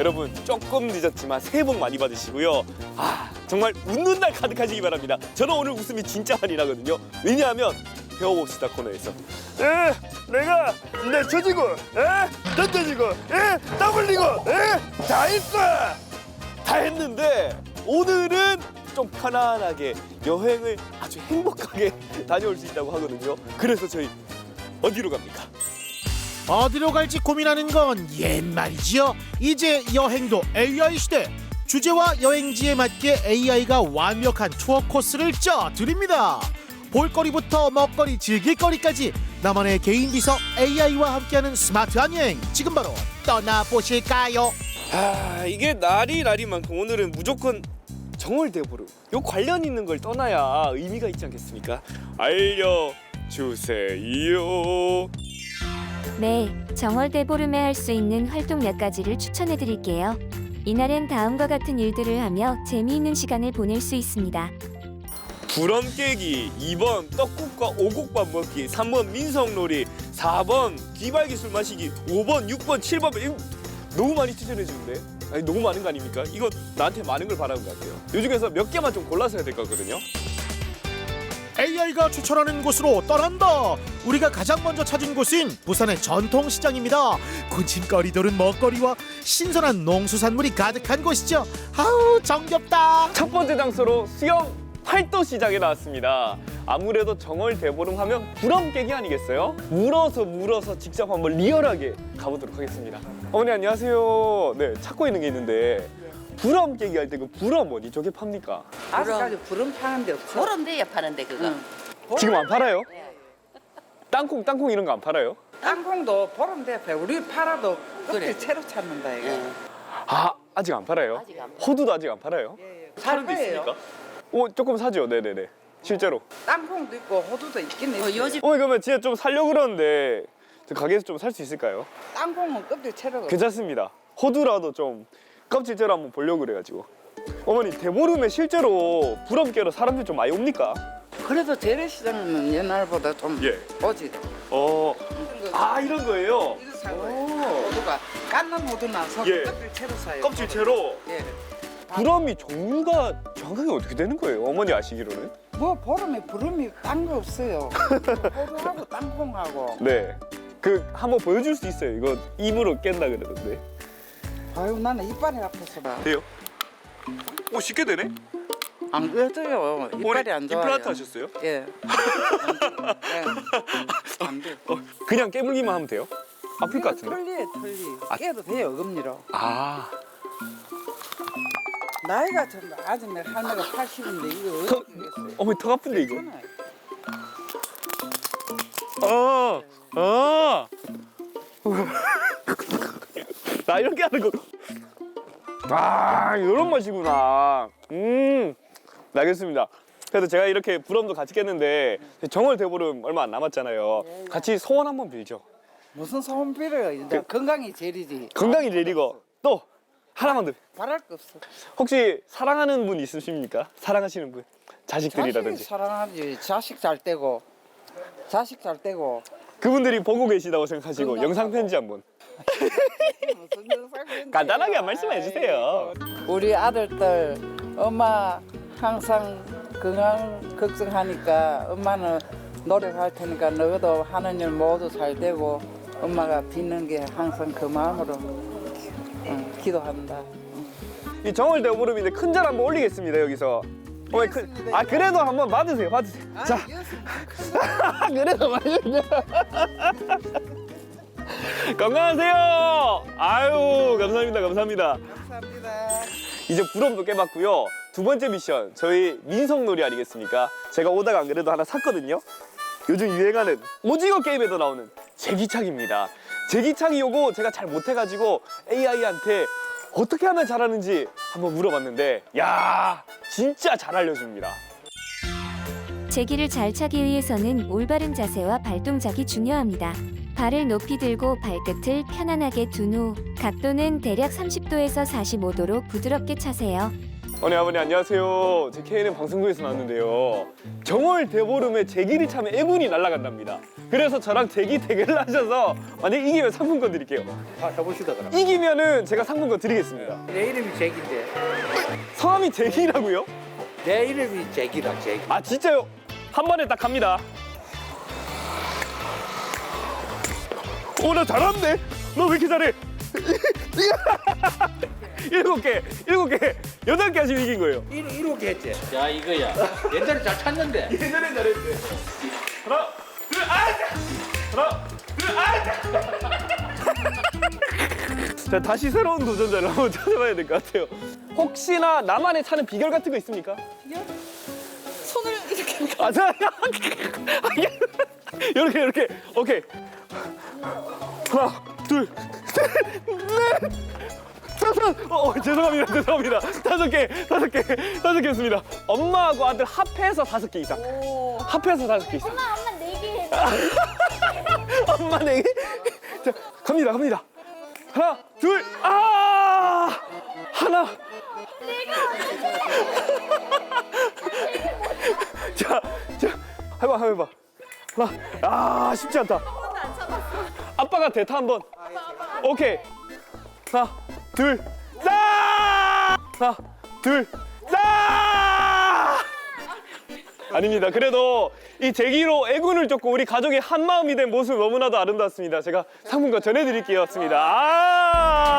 여러분 조금 늦었지만 새해 복 많이 받으시고요. 아 정말 웃는 날 가득하시기 바랍니다. 저는 오늘 웃음이 진짜 많이 나거든요. 왜냐하면 배워봅시다 코너에서 에 내가 내 처지고 에 던져지고 에땀 흘리고 에다 했어 다 했는데 오늘은 좀 편안하게 여행을 아주 행복하게 다녀올 수 있다고 하거든요. 그래서 저희 어디로 갑니까? 어디로 갈지 고민하는 건 옛말이지요. 이제 여행도 AI 시대. 주제와 여행지에 맞게 AI가 완벽한 투어 코스를 짜 드립니다. 볼거리부터 먹거리, 즐길거리까지 나만의 개인 비서 AI와 함께하는 스마트한 여행 지금 바로 떠나 보실까요? 아 이게 날이 날이만큼 오늘은 무조건 정월대보름 요 관련 있는 걸 떠나야 의미가 있지 않겠습니까? 알려주세요. 네, 정월대 보름에 할 수 있는 활동 몇 가지를 추천해 드릴게요. 이날엔 다음과 같은 일들을 하며 재미있는 시간을 보낼 수 있습니다. 부럼 깨기 2번 떡국과 오곡밥 먹기 3번 민속놀이 4번 귀발기 술 마시기 5번 6번 7번 이거 너무 많이 추천해 주는데 아니 너무 많은 거 아닙니까? 이거 나한테 많은 걸 바라는 것 같아요 요 중에서 몇 개만 좀 골라서 해야 될 것 같거든요 AI가 추천하는 곳으로 떠난다. 우리가 가장 먼저 찾은 곳은 부산의 전통시장입니다. 군침거리 도는 먹거리와 신선한 농수산물이 가득한 곳이죠. 아우 정겹다. 첫 번째 장소로 수영 팔도 시장에 나왔습니다 아무래도 정월 대보름 하면 부럼 깨기 아니겠어요? 물어서 물어서 직접 한번 리얼하게 가보도록 하겠습니다 어머니 안녕하세요 네 찾고 있는 게 있는데 부럼 깨기 할 때 그 부럼 어디 쪽에 팝니까? 아직까지 부름 파는 데 없어. 보름 돼야 파는데 그거. 응. 지금 안 팔아요? 땅콩 땅콩 이런 거 안 팔아요? 땅콩도 보름 돼 파. 우리 팔아도 그래. 그래 채로 찾는다 이거. 예. 아 아직 안 팔아요? 아직 안 팔아요. 호두도 아직 안 팔아요? 예, 예. 파는 데 거예요. 있습니까? 오 조금 사죠 네네네 실제로 땅콩도 있고 호두도 있긴 있어. 어, 요즘 어 그러면 진짜 좀 살려고 그러는데 저 가게에서 좀 살 수 있을까요? 땅콩은 껍질 채로. 괜찮습니다 호두라도 좀 껍질 째로 한번 보려고 그래가지고 어머니 대보름에 실제로 깨러 사람들 좀 많이 옵니까? 그래도 재래시장은 옛날보다 좀 예. 오지. 어, 아 이런 거예요? 이거 사고 호두가 깐난 호두 나서 예. 껍질 채로 사요. 껍질 채로 예. 부럼이 종류가 정확하게 어떻게 되는 거예요? 어머니 아시기로는? 뭐 보름에 부름이 딴 거 없어요. 호두하고 땅콩하고. 네. 그 한번 보여줄 수 있어요. 이거 입으로 깬다 그러던데. 아유 나는 이빨이 아파서 봐. 돼요? 오 쉽게 되네. 안 그래도요. 이빨이 안 좋아요. 임플란트 하셨어요? 예. 예. 안 돼. 어, 그냥 깨물기만 하면 돼요? 아플 것 같은데. 털리에 털리. 아. 깨도 돼요 금리로. 아. 나이가 좀 아직 내 할머니가 80인데 이거 어떻게 되겠어요? 어머니 턱 아픈데 이거. 괜찮아요. 어. 어. 나 이렇게 하는 거. 아 이런 맛이구나. 음. 네, 알겠습니다. 그래도 제가 이렇게 부럼도 같이 깼는데 정월 대보름 얼마 안 남았잖아요. 같이 소원 한번 빌죠. 무슨 소원 빌어요 이제 그- 건강이 제일이지 건강이 내리고 또 하나만 더. 바랄 거 없어 혹시 사랑하는 분 있으십니까? 사랑하시는 분? 자식 자식들이라든지. 사랑하지 자식 잘 떼고 자식 잘 떼고 그분들이 보고 계시다고 생각하시고 건강- 영상 편지 한번. 무슨 영상 편지예요. 간단하게 한 말씀 해주세요. 우리 아들들 엄마 항상 건강 걱정하니까 엄마는 노력할 테니까 너도 하는 일 모두 잘 되고 엄마가 빚는 게 항상 그 마음으로 응, 기도한다. 이 정월 대보름인데 큰 절 한번 올리겠습니다 여기서. 어머니 큰, 아 그래도 한번 받으세요 받으세요. 자 그래도 맛있냐. 건강하세요. 아유 감사합니다 감사합니다. 감사합니다. 이제 부럼도 깨봤고요. 두 번째 미션 저희 민속놀이 아니겠습니까? 제가 오다가 안 그래도 하나 샀거든요. 요즘 유행하는 오징어 게임에도 나오는 제기차기입니다. 제기차기 요거 제가 잘 못해가지고 AI한테 어떻게 하면 잘하는지 한번 물어봤는데 야 진짜 잘 알려줍니다. 제기를 잘 차기 위해서는 올바른 자세와 발 동작이 중요합니다. 발을 높이 들고 발끝을 편안하게 둔 후 각도는 대략 30도에서 45도로 부드럽게 차세요. 어머니 아버니 안녕하세요. 제 KNN 방송국에서 나왔는데요. 정월 대보름에 제기를 차면 애군이 날아간답니다. 그래서 저랑 제기 대결을 하셔서 만약 이기면 상품권 드릴게요. 아, 해보시다 그럼. 이기면은 제가 상품권 드리겠습니다. 내 이름이 잭인데 성함이 제기라고요? 내 이름이 잭이다 잭. 아 진짜요? 한 번에 딱 갑니다. 오 나 잘하는데? 너 왜 이렇게 잘해? 일곱 개, 일곱 개, 여덟 개 하시면 이긴 거예요. 이 이렇게 했지. 야 이거야. 옛날에 잘 찾는데. 옛날엔 잘했는데. 하나, 둘, 아! 하나, 둘, 아! 자 다시 새로운 도전자를 한번 찾아봐야 될 것 같아요. 혹시나 나만의 차는 비결 같은 거 있습니까? 손을 이렇게 아, 자, 이렇게 이렇게 오케이. 하나, 둘, 셋, 넷, 다섯. 어, 어, 죄송합니다, 죄송합니다. 다섯 개, 다섯 개, 다섯 개였습니다. 엄마하고 아들 합해서 다섯 개 이상. 합해서 다섯 개 이상. 엄마 엄마 네개 엄마 네 개. 자, 갑니다, 갑니다. 하나, 둘, 아, 하나. 자, 자, 해봐, 해봐. 하나, 아, 쉽지 않다. 아빠가 대타 한번. 오케이. 하나, 둘, 짜! 하나, 둘, 짜! 아닙니다. 그래도 이 제기로 애군을 쫓고 우리 가족이 한 마음이 된 모습 너무나도 아름답습니다. 제가 상품권 전해드릴게요. 아!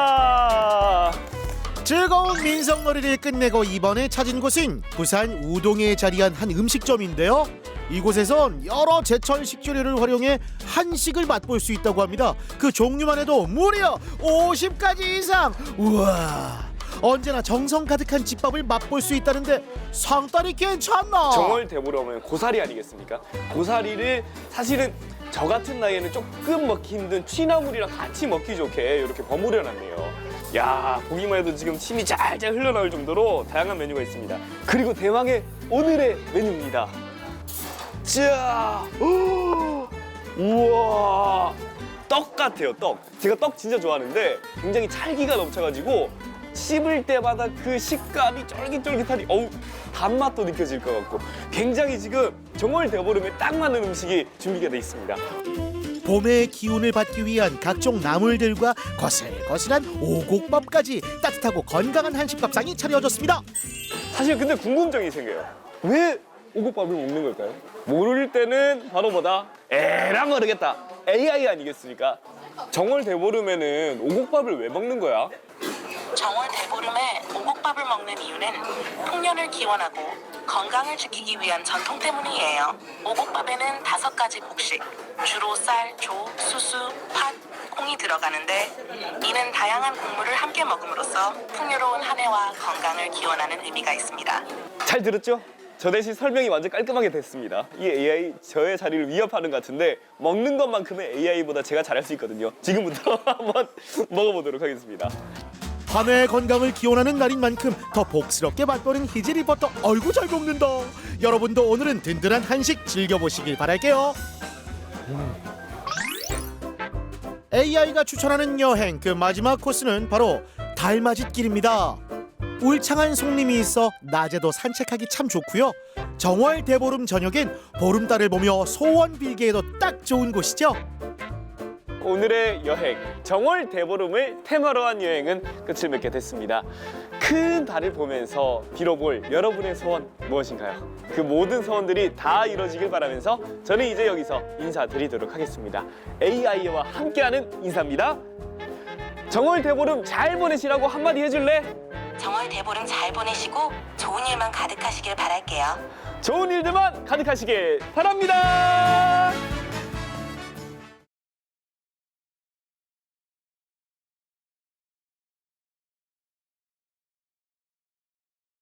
즐거운 민속놀이를 끝내고 이번에 찾은 곳은 부산 우동에 자리한 한 음식점인데요. 이곳에선 여러 제철 식재료를 활용해 한식을 맛볼 수 있다고 합니다. 그 종류만 해도 무려 50가지 이상. 우와. 언제나 정성 가득한 집밥을 맛볼 수 있다는데 상다리 괜찮나? 정월 대보름은 고사리 아니겠습니까? 고사리를 사실은 저 같은 나이에는 조금 먹기 힘든 취나물이랑 같이 먹기 좋게 이렇게 버무려 놨네요. 야 보기만 해도 지금 침이 잘잘 흘러나올 정도로 다양한 메뉴가 있습니다. 그리고 대망의 오늘의 메뉴입니다. 자, 오, 우와, 떡 같아요. 떡. 제가 떡 진짜 좋아하는데 굉장히 찰기가 넘쳐가지고 씹을 때마다 그 식감이 쫄깃쫄깃하니 어우 단맛도 느껴질 것 같고 굉장히 지금 정월 대보름에 딱 맞는 음식이 준비가 돼 있습니다. 봄의 기운을 받기 위한 각종 나물들과 거슬거슬한 오곡밥까지 따뜻하고 건강한 한식밥상이 차려졌습니다. 사실 근데 궁금증이 생겨요. 왜 오곡밥을 먹는 걸까요? 모를 때는 바로 뭐다? 에라 모르겠다. AI 아니겠습니까? 정월 대보름에는 오곡밥을 왜 먹는 거야? 정월 대보름에 오곡밥을 먹는 이유는 풍년을 기원하고 건강을 지키기 위한 전통 때문이에요. 오곡밥에는 다섯 가지 곡식, 주로 쌀, 조, 수수, 팥, 콩이 들어가는데 이는 다양한 곡물을 함께 먹음으로써 풍요로운 한 해와 건강을 기원하는 의미가 있습니다. 잘 들었죠? 저 대신 설명이 완전 깔끔하게 됐습니다. 이 AI 저의 자리를 위협하는 것 같은데 먹는 것만큼은 AI보다 제가 잘할 수 있거든요. 지금부터 한번 먹어보도록 하겠습니다. 한 해의 건강을 기원하는 날인 만큼 더 복스럽게 맛보는 희지 리포터 얼굴 잘 먹는다. 여러분도 오늘은 든든한 한식 즐겨보시길 바랄게요. AI가 추천하는 여행 그 마지막 코스는 바로 달맞이길입니다. 울창한 송림이 있어 낮에도 산책하기 참 좋고요. 정월 대보름 저녁엔 보름달을 보며 소원 빌기에도 딱 좋은 곳이죠. 오늘의 여행 정월 대보름을 테마로 한 여행은 끝을 맺게 됐습니다. 큰 달을 보면서 빌어볼 여러분의 소원 무엇인가요? 그 모든 소원들이 다 이루어지길 바라면서 저는 이제 여기서 인사드리도록 하겠습니다. AI와 함께하는 인사입니다. 정월 대보름 잘 보내시라고 한마디 해줄래? 정월 대보름 잘 보내시고 좋은 일만 가득하시길 바랄게요. 좋은 일들만 가득하시길 바랍니다.